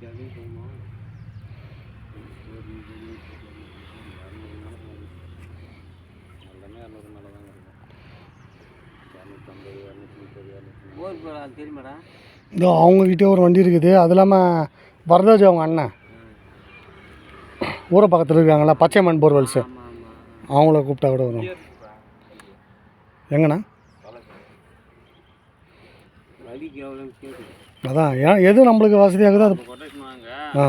பிடிக்காது போமா எல்லாமே ஒரு வண்டி இருக்குது. அது இல்லாமல் வரதாஜ் அவங்க அண்ணன். ஊரை பக்கத்தில் இருக்காங்களா பச்சைமன் போர்வெல்ஸு. அவங்கள கூப்பிட்டா கூட வரும். எங்கண்ணா? அதான் ஏன் எது நம்மளுக்கு வசதியாகுதோ அது கொட்டேஷன் வாங்க ஆ.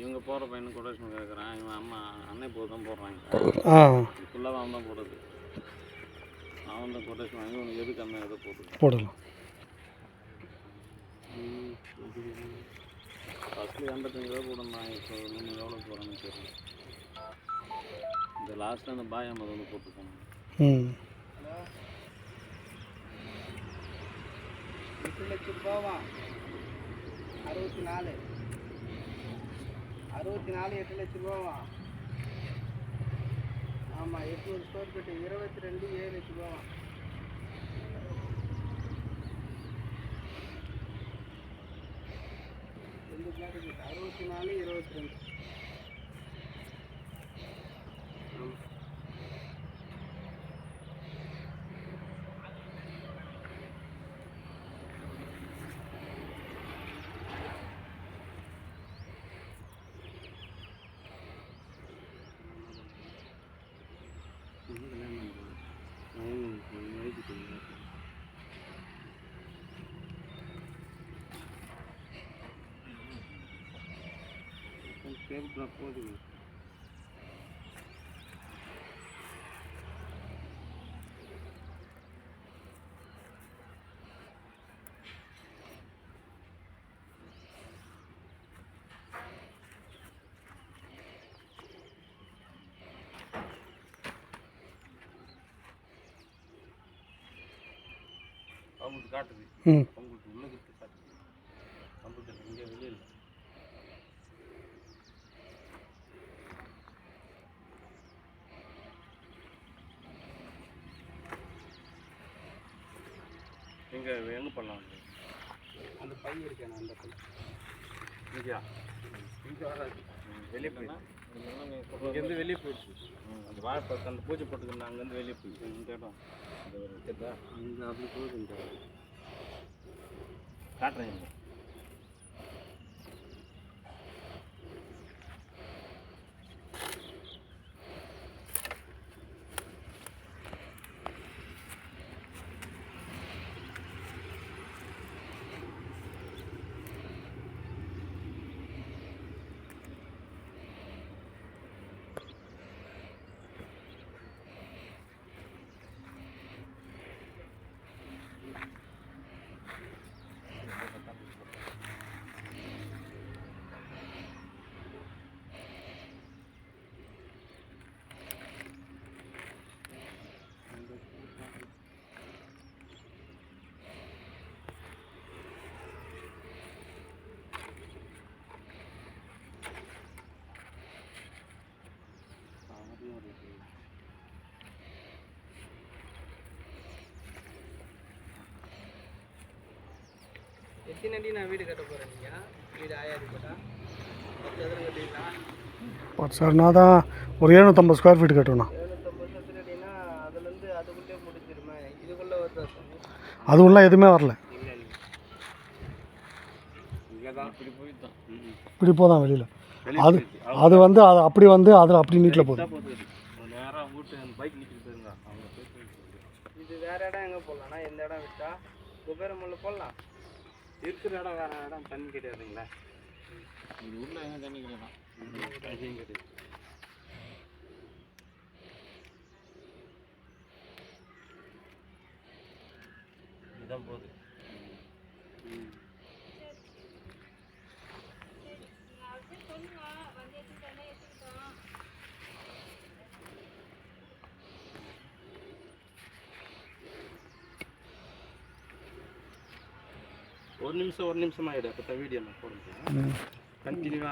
இவங்க போகிற பையனுக்கு கொட்டேஷன் கேட்குறான் இவன் அம்மா அன்னை போது தான் போடுறாங்க ஆ. ஃபுல்லாக அவன் தான் போடுறது. அவன் தான் கொட்டேஷன் வாங்கி உனக்கு எது கம்மியாக எதை போட்டு போடலாம். ஃபஸ்ட்டு எண்பத்தஞ்சு ரூபா போடணும் இப்போ இன்னும் எவ்வளோ போகிறான்னு தெரியல. இந்த லாஸ்ட்டில் அந்த பாய் ஐம்பது வந்து போட்டுருக்காங்க ம். எட்டு லட்சம் ரூபாவா? அறுபத்தி நாலு அறுபத்தி நாலு எட்டு லட்சம் ரூபாவா? ஆமாம் எட்நூறு ஸ்கொயர் ஃபீட்டு இருபத்தி ரெண்டு ஏழு லட்சம் ரூபாவா? ரெண்டு பிளாட் இருக்குது அறுபத்தி நாலு இருபத்தி ரெண்டு போகுது அவங்களுக்கு காட்டுது ம் அவங்களுக்கு உள்ள கிட்ட காட்டுது கம்ப்யூட்டர் இங்கே வெளியில் எங்கே எங்கே பண்ணலாம் அந்த பை இருக்கேன் அந்த பை. இங்கேயா? இங்கே வராது வெளியே போயிடுச்சு இங்கேருந்து வெளியே போயிடுச்சு அந்த வாழைப்பழத்தை அந்த பூஜை போட்டுக்கணும் அங்கேருந்து வெளியே போயிடுச்சு இந்த இடம் இந்த ஒரு தெரியுதா இங்கே அப்படி போகுது இந்த காட்டுறேன் எத்தனை அடி நான் வீடு கட்ட போகிறேன் நீங்கள் வீடு ஆயாது போட்டா? பத்து சதுரம் கட்டுவீங்களா பத்து சார்னா தான் ஒரு எழுநூற்றம்பது ஸ்கொயர் ஃபீட் கட்டணும் எழுநூத்தம்பது சதுரம் அடினா அதுலேருந்து அதுக்குள்ளே முடிஞ்சிருமே? இதுக்குள்ளே வருதா சாமி அது உள்ள எதுவுமே வரல. இல்லை இல்லை. இங்கே தான். இப்படி போதான் வெளியில். வெளியே அது. அது வந்து அது அப்படி வந்து அது அப்படி நீட்டில் போகுது. போயிட்டு இது வேறு இடம் எங்கே போடலாம்னா? எந்த இடம் விட்டா? குபேரமுள்ள போடலாம்? இருக்கிற இடம் வேற இடம் தண்ணி கிடையாதுங்களா. இது உள்ள எங்க தண்ணி கிடையாது தண்ணியும் கிடையாது இதுதான் போகுது. ಒಂದು ನಿಮಿಷ ಒಂದು ನಿಮಿಷ ಮಾಡಿದೆ ವಿಡಿಯೋನ ಕಂಟಿನ್ಯೂ